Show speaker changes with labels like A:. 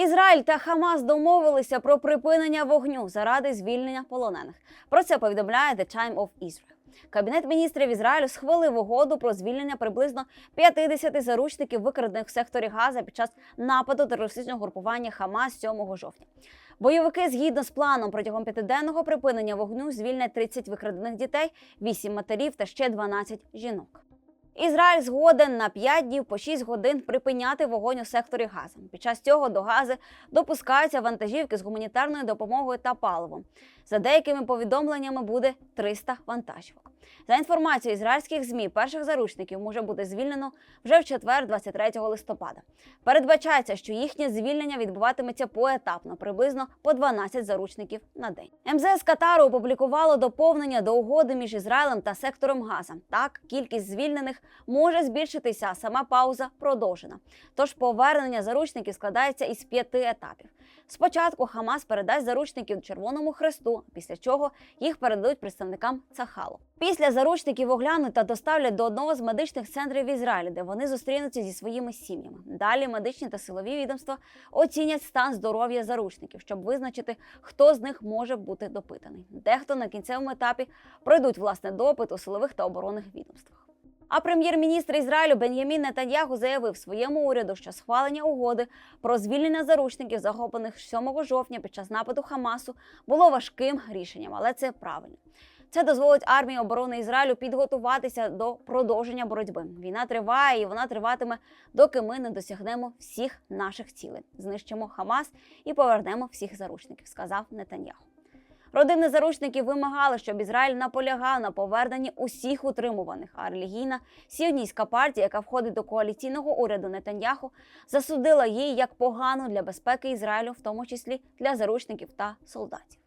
A: Ізраїль та Хамас домовилися про припинення вогню заради звільнення полонених. Про це повідомляє The Time of Israel. Кабінет міністрів Ізраїлю схвалив угоду про звільнення приблизно 50 заручників, викрадених в секторі Газа під час нападу терористичного групування Хамас 7 жовтня. Бойовики згідно з планом протягом п'ятиденного припинення вогню звільнять 30 викрадених дітей, 8 матерів та ще 12 жінок. Ізраїль згоден на 5 днів по 6 годин припиняти вогонь у секторі Газа. Під час цього до Гази допускаються вантажівки з гуманітарною допомогою та паливом. За деякими повідомленнями буде 300 вантажівок. За інформацією ізраїльських змі, перших заручників може бути звільнено вже в четвер, 23 листопада. Передбачається, що їхнє звільнення відбуватиметься поетапно, приблизно по 12 заручників на день. МЗС Катару опублікувало доповнення до угоди між Ізраїлем та сектором Газа. Так, кількість звільнених може збільшитися, а сама пауза продовжена. Тож повернення заручників складається із п'яти етапів. Спочатку Хамас передасть заручників Червоному Хресту, після чого їх передадуть представникам Цахалу. Після заручників оглянуть та доставлять до одного з медичних центрів в Ізраїлі, де вони зустрінуться зі своїми сім'ями. Далі медичні та силові відомства оцінять стан здоров'я заручників, щоб визначити, хто з них може бути допитаний. Дехто на кінцевому етапі пройдуть власне допит у силових та оборонних відомствах. А прем'єр-міністр Ізраїлю Бен'ямін Нетаньяху заявив своєму уряду, що схвалення угоди про звільнення заручників, захоплених 7 жовтня під час нападу Хамасу, було важким рішенням, але це правильно. Це дозволить армії оборони Ізраїлю підготуватися до продовження боротьби. Війна триває, і вона триватиме, доки ми не досягнемо всіх наших цілей, знищимо Хамас і повернемо всіх заручників, сказав Нетаньяху. Родини заручників вимагали, щоб Ізраїль наполягав на поверненні усіх утримуваних. А релігійна сіоністська партія, яка входить до коаліційного уряду Нетаньяху, засудила її як погану для безпеки Ізраїлю, в тому числі для заручників та солдатів.